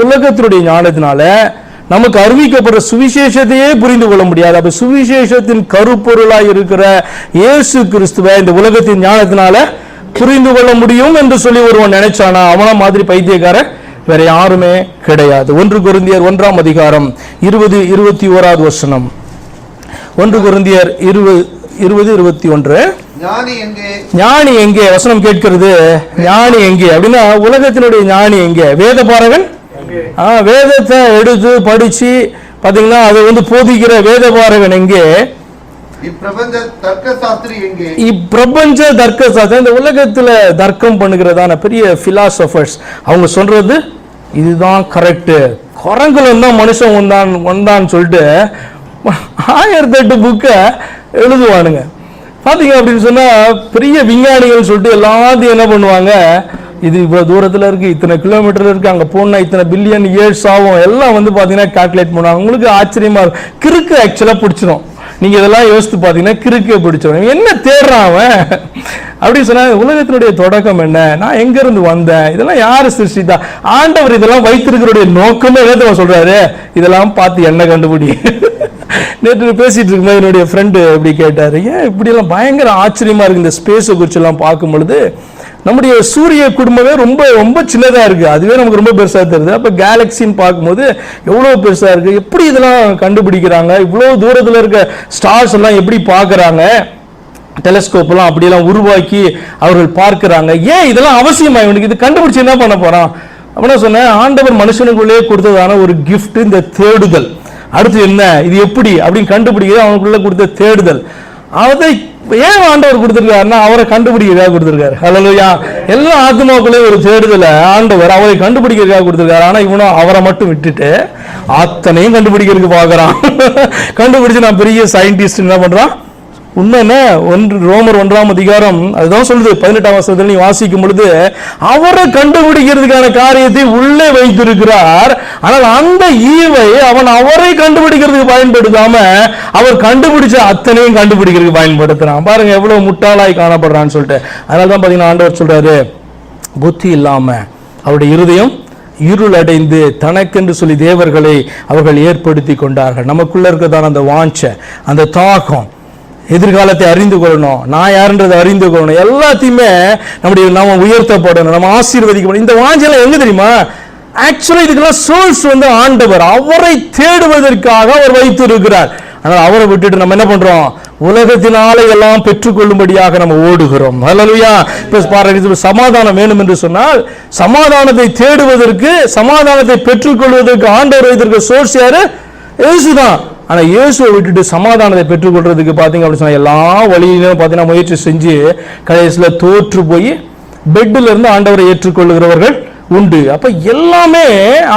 உலகத்தினுடைய ஞானத்தினால நமக்கு அறிவிக்கப்படுற சுவிசேஷத்தையே புரிந்து கொள்ள முடியாது. அப்ப சுவிசேஷத்தின் கருப்பொருளாய் இருக்கிற இயேசு கிறிஸ்துவை இந்த உலகத்தின் ஞானத்தினால புரிந்து கொள்ள முடியும் என்று சொல்லி ஒருவன் நினைச்சானா? அவன மாதிரி பைத்தியக்காரன் வேற யாருமே கிடையாது. ஒன்று குருந்தியர் ஒன்றாம் அதிகாரம் இருபது இருபத்தி ஓராவது வசனம். ஒன்று குருந்தியர் இருபது இருபது இருபத்தி ஒன்று. ஞானி எங்கே? வசனம் கேட்கிறது. ஞானி எங்கே? அப்படின்னா உலகத்தினுடைய ஞானி எங்கே? வேத பாரகன் வேதத்தை எடுத்து படிச்சு பாத்தீங்கன்னா அதை வந்து போதிக்கிற வேத பாரகன் எங்கே? இப்பிரபஞ்ச தர்க்க சாஸ்திரம் இந்த உலகத்துல தர்க்கம் பண்ணுகிறதான பெரிய பிலாசபர்ஸ் அவங்க சொல்றது இதுதான் கரெக்ட் குரங்குல தான் மனுஷன் வந்தான் வந்தான்னு சொல்லிட்டு ஆயிரத்தி எட்டு புக்கை எழுதுவானுங்க. பாத்தீங்க அப்படின்னு சொன்னா பெரிய விஞ்ஞானிகள் சொல்லிட்டு எல்லாத்தையும் என்ன பண்ணுவாங்க? இது இவ்வளோ தூரத்தில் இருக்கு இத்தனை கிலோமீட்டர் இருக்கு அங்கே போனால் இத்தனை பில்லியன் இயர்ஸ் ஆகும். எல்லாம் வந்து பார்த்தீங்கன்னா கால்குலேட் பண்ணுவாங்க. உங்களுக்கு ஆச்சரியமா இருக்கும். கிறுக்கு ஆக்சுவலாக பிடிச்சிரும். நீங்க இதெல்லாம் யோசித்து பார்த்தீங்கன்னா கிறுக்கு பிடிச்சவன் என்ன தேடுறான் அவன்? அப்படி சொன்னா உலகத்தினுடைய தொடக்கம் என்ன? நான் எங்க இருந்து வந்தேன்? இதெல்லாம் யாரு சிருஷ்டிதா ஆண்டவர் இதெல்லாம் வைத்திருக்கிறோடைய நோக்கமே என்ன சொல்றாரு. இதெல்லாம் பார்த்து என்ன கண்டுபிடி? நேற்று பேசிட்டு இருக்கும்போது என்னுடைய ஃப்ரெண்டு இப்படி கேட்டாரு. ஏன் இப்படியெல்லாம் பயங்கர ஆச்சரியமா இருக்கு இந்த ஸ்பேஸை குறிச்சு எல்லாம் பார்க்கும் பொழுது? நம்முடைய சூரிய குடும்பமே ரொம்ப ரொம்ப சின்னதாக இருக்குது அதுவே நமக்கு ரொம்ப பெருசாக தெரியுது. அப்போ கேலக்சின்னு பார்க்கும்போது எவ்வளோ பெருசாக இருக்குது எப்படி இதெல்லாம் கண்டுபிடிக்கிறாங்க? இவ்வளோ தூரத்தில் இருக்க ஸ்டார்ஸ் எல்லாம் எப்படி பார்க்குறாங்க? டெலஸ்கோப்லாம் அப்படியெல்லாம் உருவாக்கி அவர்கள் பார்க்குறாங்க. ஏன் இதெல்லாம் அவசியமா இவனுக்கு? இது கண்டுபிடிச்சி என்ன பண்ண போகிறான் அப்படின்னா சொன்னேன் ஆண்டவர் மனுஷனுக்குள்ளேயே கொடுத்ததான ஒரு கிஃப்ட் இந்த தேடுதல். அடுத்து என்ன? இது எப்படி? அப்படின்னு கண்டுபிடிக்கிறது அவனுக்குள்ளே கொடுத்த தேடுதல். அதை ஏன் ஆண்டவர் கொடுத்துருக்காருன்னா அவரை கண்டுபிடிக்கிறதுக்காக கொடுத்துருக்காரு. ஹலலுயா எல்லா ஆத்மாக்குள்ளே ஒரு தேடுதல ஆண்டவர் அவரை கண்டுபிடிக்கிறதுக்காக கொடுத்துருக்காரு. ஆனா இவனும் அவரை மட்டும் விட்டுட்டு அத்தனையும் கண்டுபிடிக்கிறதுக்கு பார்க்குறான். கண்டுபிடிச்சு நான் பெரிய சயின்டிஸ்ட் என்ன பண்றான்? உண்மை என்ன ஒன்று ரோமர் ஒன்றாம் அதிகாரம் அதுதான் சொல்லுது பதினெட்டாம் வருஷத்துல நீ வாசிக்கும் பொழுது அவரை கண்டுபிடிக்கிறதுக்கான காரியத்தை உள்ளே வைத்திருக்கிறார். ஆனால் அந்த ஈவை அவன் அவரை கண்டுபிடிக்கிறதுக்கு பயன்படுத்தாம அவர் கண்டுபிடிச்ச அத்தனையும் கண்டுபிடிக்கிறதுக்கு பயன்படுத்துறான். பாருங்க எவ்வளவு முட்டாளாய் காணப்படுறான்னு சொல்லிட்டு. அதனால தான் பார்த்தீங்கன்னா ஆண்டவர் சொல்றாரு புத்தி இல்லாம அவருடைய இருதயம் இருள் அடைந்து தனக்கென்று சொல்லி தேவர்களை அவர்கள் ஏற்படுத்தி கொண்டார்கள். நமக்குள்ள இருக்கிறதான அந்த வாஞ்ச அந்த தாகம். எதிர்காலத்தை அறிந்து கொள்ளணும். நான் யாருன்றதை அறிந்து கொள்ளணும். எல்லாத்தையுமே நம்முடைய நம்ம உயர்த்தப்படணும். நம்ம ஆசீர்வதிக்கப்படணும். இந்த வாஞ்சலாம் எங்க தெரியுமா? ஆக்சுவலாக இதுக்கெல்லாம் சோர்ஸ் வந்து ஆண்டவர் அவரை தேடுவதற்காக அவர் வைத்து இருக்கிறார் ஆனால் அவரை விட்டுட்டு நம்ம என்ன பண்றோம்? உலகத்தினாலே எல்லாம் பெற்றுக்கொள்ளும்படியாக நம்ம ஓடுகிறோம். ஹalleluya இப்போ பாருங்க சமாதானம் வேணும் என்று சொன்னால் சமாதானத்தை தேடுவதற்கு சமாதானத்தை பெற்றுக்கொள்வதற்கு ஆண்டவர் வைத்திருக்க சோர்ஸ் யாரு? இயேசுதான். ஆனால் இயேசுவை விட்டுட்டு சமாதானத்தை பெற்றுக்கொள்றதுக்கு பார்த்தீங்க அப்படின்னு சொன்னால் எல்லா வழியிலும் பார்த்தீங்கன்னா முயற்சி செஞ்சு கடைசியில் தோற்று போய் பெட்டில் இருந்து ஆண்டவரை ஏற்றுக்கொள்ளுகிறவர்கள் உண்டு. அப்போ எல்லாமே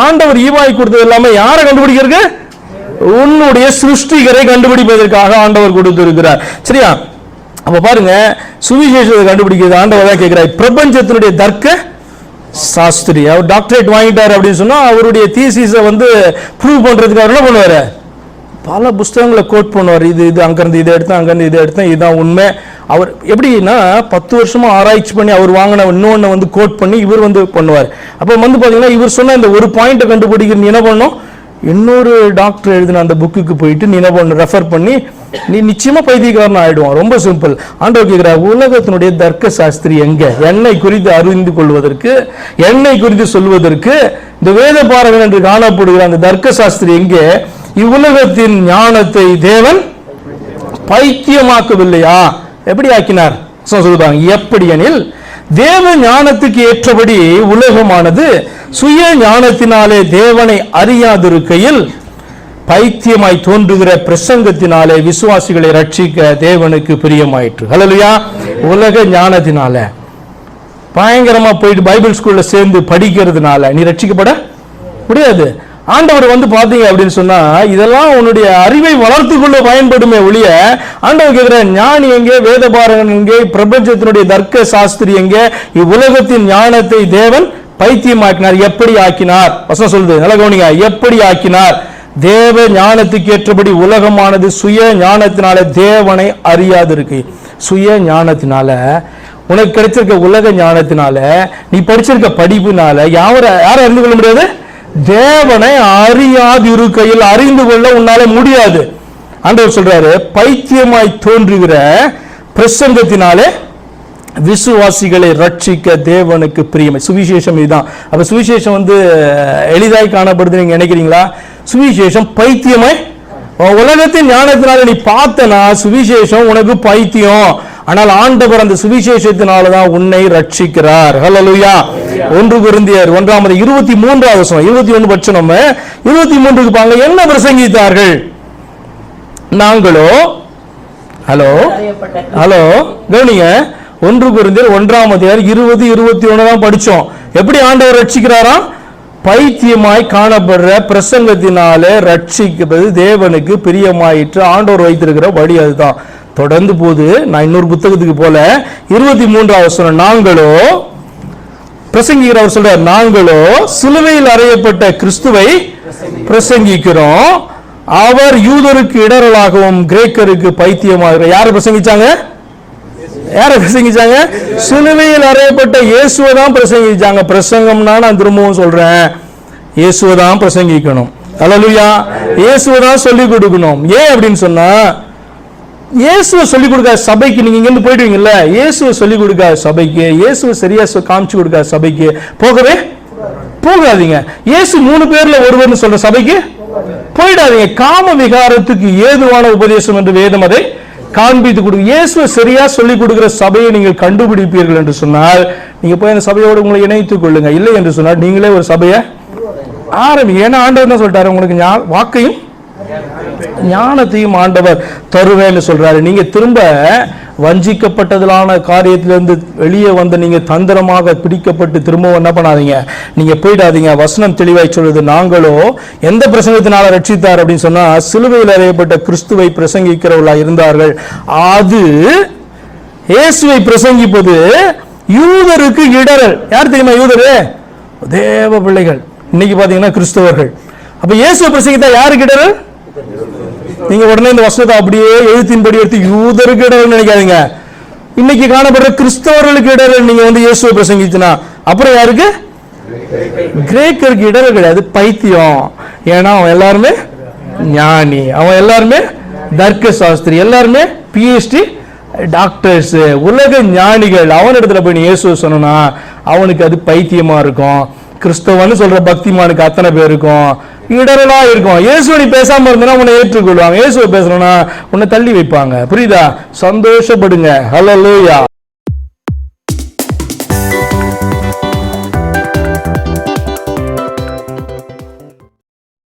ஆண்டவர் ஈவாய் கொடுத்தது எல்லாமே யாரை கண்டுபிடிக்கிறது உன்னுடைய சிருஷ்டிகரை கண்டுபிடிப்பதற்காக ஆண்டவர் கொடுத்திருக்கிறார். சரியா? அப்ப பாருங்க சுவிசேஷத்தை கண்டுபிடிக்கிறது ஆண்டவர் தான் கேட்கிறார். பிரபஞ்சத்தினுடைய தர்க்க சாஸ்திரி. அவர் டாக்டரேட் வாங்கிட்டார் அப்படின்னு சொன்னா அவருடைய தீசிஸை வந்து ப்ரூவ் பண்றதுக்கு அவர் என்ன பண்ணுவாரு? பல புஸ்தகங்களை கோட் பண்ணுவார். இது இது அங்கேருந்து இதை எடுத்தேன் அங்கேருந்து இதை எடுத்தேன் இதுதான் உண்மை. அவர் எப்படின்னா பத்து வருஷமா ஆராய்ச்சி பண்ணி அவர் வாங்கின இன்னொன்று வந்து கோட் பண்ணி இவர் வந்து பண்ணுவார். அப்போ வந்து பார்த்தீங்கன்னா இவர் சொன்ன இந்த ஒரு பாயிண்ட்டை கண்டுபிடிக்கிற நீ என்ன பண்ணும் இன்னொரு டாக்டர் எழுதின அந்த புக்குக்கு போயிட்டு நீ என்ன பண்ணணும் ரெஃபர் பண்ணி நீ நிச்சயமா பைத்தியக்காரன் ஆயிடுவான். ரொம்ப சிம்பிள் ஆண்டவர் கேட்கிறார் உலகத்தினுடைய தர்க்க சாஸ்திரி எங்க? என்னை குறித்து அறிந்து கொள்வதற்கு என்னை குறித்து சொல்வதற்கு இந்த வேத பாரகன் என்று காணப்படுகிற அந்த தர்க்க சாஸ்திரி எங்கே? இவ்வுலகத்தின் ஞானத்தை தேவன் பைத்தியமாக்கவில்லையா? எப்படி ஆக்கினார்? சொல்லுவாங்க எப்படி எனில் தேவ ஞானத்துக்கு ஏற்றபடி உலகமானது சுய ஞானத்தினாலே தேவனை அறியாதிருக்கையில் பைத்தியமாய் தோன்றுகிற பிரசங்கத்தினாலே விசுவாசிகளை ரட்சிக்க தேவனுக்கு பிரியமாயிற்று. ஹalleluya. உலக ஞானத்தினால. பயங்கரமா போயிட்டு பைபிள் ஸ்கூல்ல சேர்ந்து படிக்கிறதுனால. நீ ரட்சிக்கப்பட முடியாது. ஆண்டவர் வந்து பார்த்தீங்க அப்படின்னு சொன்னா இதெல்லாம் உன்னுடைய அறிவை வளர்த்து கொள்ள பயன்படுமே ஒழிய ஆண்டவர் கேட்கிற ஞானி எங்கே வேதபாரகன் எங்கே பிரபஞ்சத்தினுடைய தர்க்க சாஸ்திரி எங்கே இவ்வுலகத்தின் ஞானத்தை தேவன் பைத்தியமாக்கினார் எப்படி ஆக்கினார்? வசனம் சொல்லுது நல்ல கவனிங்க எப்படி ஆக்கினார்? தேவ ஞானத்துக்கு ஏற்றபடி உலகமானது சுய ஞானத்தினால தேவனை அறியாதிருக்கு. சுய ஞானத்தினால உனக்கு கிடைச்சிருக்க உலக ஞானத்தினால நீ படிச்சிருக்க படிப்புனால யாரை யாரை அறிந்து கொள்ள முடியாது? தேவனை அறியாதிருக்கையில் அறிந்து கொள்ள உன்னால முடியாது. ஆண்டவர் சொல்றாரு பைத்தியமாய் தோன்றுகிற பிரசங்கத்தினாலே விசுவாசிகளை ரட்சிக்க தேவனுக்கு பிரியமை. சுவிசேஷம் இதுதான். அப்ப சுவிசேஷம் வந்து எளிதாய் காணப்படுது நீங்க நினைக்கிறீங்களா? சுவிசேஷம் பைத்தியமாய் உலகத்தின் ஞானத்தினால நீ பார்த்தனா சுவிசேஷம் உனக்கு பைத்தியம். ஆனால் ஆண்டவர் அந்த சுவிசேஷத்தினால தான் உன்னை ரட்சிக்கிறார் ஹalleluya ஒன்று குருந்தியர் ஒன்றாம் இருபத்தி மூன்றாவது வசனம். இருபத்தி ஒன்று பட்சம் இருபத்தி மூன்றுக்கு பாங்க என்ன பிரசங்கித்தார்கள்? நாங்களோ? ஹலோ ஹலோ கவனிங்க. ஒன்று குருந்தியர் ஒன்றாம் அதிகாரம் இருபது இருபத்தி ஒன்று தான் படித்தோம் எப்படி ஆண்டவர் ரட்சிக்கிறாராம் பைத்தியமாய் காணப்படுற பிரசங்கத்தினாலே ரட்சிக்கிறது தேவனுக்கு பிரியமாயிற்று. ஆண்டவர் வைத்திருக்கிற வழி அதுதான். தொடர்ந்து போது நான் இன்னொரு புத்தகத்துக்கு போல இருபத்தி மூன்றாவது சொன்ன நாங்களோ பிரசங்கிக்கிறவர் சொல்ற நாங்களோ சிலுவையில் அறையப்பட்ட கிறிஸ்துவை பிரசங்கிக்கிறோம். அவர் யூதருக்கு இடரலாகவும் கிரேக்கருக்கு பைத்தியமாக யார் பிரசங்கிச்சாங்க? யாரை பிரசங்கிச்சாங்க? சிலுவையில் அறையப்பட்ட இயேசுவை தான் பிரசங்கிச்சாங்க. பிரசங்கம்னா நான் திரும்பவும் சொல்றேன் இயேசுவை தான் பிரசங்கிக்கணும். அலலுயா இயேசுவை தான் சொல்லிக் கொடுக்கணும். ஏன் அப்படின்னு சொன்னா இயேசுவை சொல்லிக் கொடுக்காத சபைக்கு நீங்க இங்கிருந்து போயிடுவீங்கல்ல? இயேசுவை சொல்லிக் கொடுக்காத சபைக்கு இயேசுவை சரியா சொ- காமிச்சு கொடுக்காத சபைக்கு போகவே போகாதீங்க. இயேசு மூணு பேர்ல ஒருவர்னு சொல்ற சபைக்கு போயிடாதீங்க. காம விகாரத்துக்கு ஏதுவான உபதேசம் என்று வேதம் அதை காண்பித்து கொடுங்க இயேசுவை சரியா சொல்லிக் கொடுக்கிற சபையை நீங்கள் கண்டுபிடிப்பீர்கள் என்று சொன்னால் நீங்க போய் அந்த சபையோடு உங்களை இணைத்துக் கொள்ளுங்க. இல்லை என்று சொன்னால் நீங்களே ஒரு சபையை ஆரம்பி ஏன்னா ஆண்டவர் என்ன சொல்லிட்டாரு? உங்களுக்கு வாக்கையும் ஞானத்தையும் ஆண்டவர் தருவேன்னு சொல்றாரு. நீங்க திரும்ப வஞ்சிக்கப்பட்டதிலான காரியத்திலிருந்து வெளியே வந்து நீங்க தந்திரமாக பிடிக்கப்பட்டு திரும்பவும் என்ன பண்ணாதீங்க. நீங்க போயிடாதீங்க. வசனம் தெளிவாய் சொல்லுது. நாங்களோ எந்த பிரசங்கத்தினால ரட்சித்தார் அப்படின்னு சொன்னா சிலுவையில் அறியப்பட்ட கிறிஸ்துவை பிரசங்கிக்கிறவர்களா இருந்தார்கள். அது இயேசுவை பிரசங்கிப்பது யூதருக்கு இடரல் யார் தெரியுமா யூதரு? தேவ பிள்ளைகள். இன்னைக்கு பாத்தீங்கன்னா கிறிஸ்தவர்கள். அப்ப இயேசுவை பிரசங்கித்தா யாருக்கு இடரல் நீங்க உடனே இந்த வசனத்தை அப்படியே எழுத்தின்படி எடுத்து யூதருக்கு இடரல் நினைக்காதீங்க. இன்னைக்கு காணப்படுற கிறிஸ்தவர்களுக்கு இடர்கள் நீங்க வந்து இயேசுவை பிரசங்கிச்சுனா அப்புறம் யாருக்கு? கிரேக்கருக்கு இடர்கள் கிடையாது பைத்தியம். ஏன்னா அவன் எல்லாருமே ஞானி. அவன் எல்லாருமே தர்க்க சாஸ்திரி எல்லாருமே பிஹெச்டி டாக்டர்ஸ் உலக ஞானிகள் அவன் இடத்துல போய் நீ இயேசுவை சொன்னா அவனுக்கு அது பைத்தியமா இருக்கும். கிறிஸ்தவன்னு சொல்ற பக்திமானுக்கு அத்தனை பேருக்கும் இடரலா இருக்கும். இயேசு நீ பேசாம இருந்தனா உன்னை ஏற்றுக்கொள்வாங்க. இயேசுவை பேசணும்னா உன்னை தள்ளி வைப்பாங்க. புரியுதா? சந்தோஷப்படுங்க. ஹலோ லோயா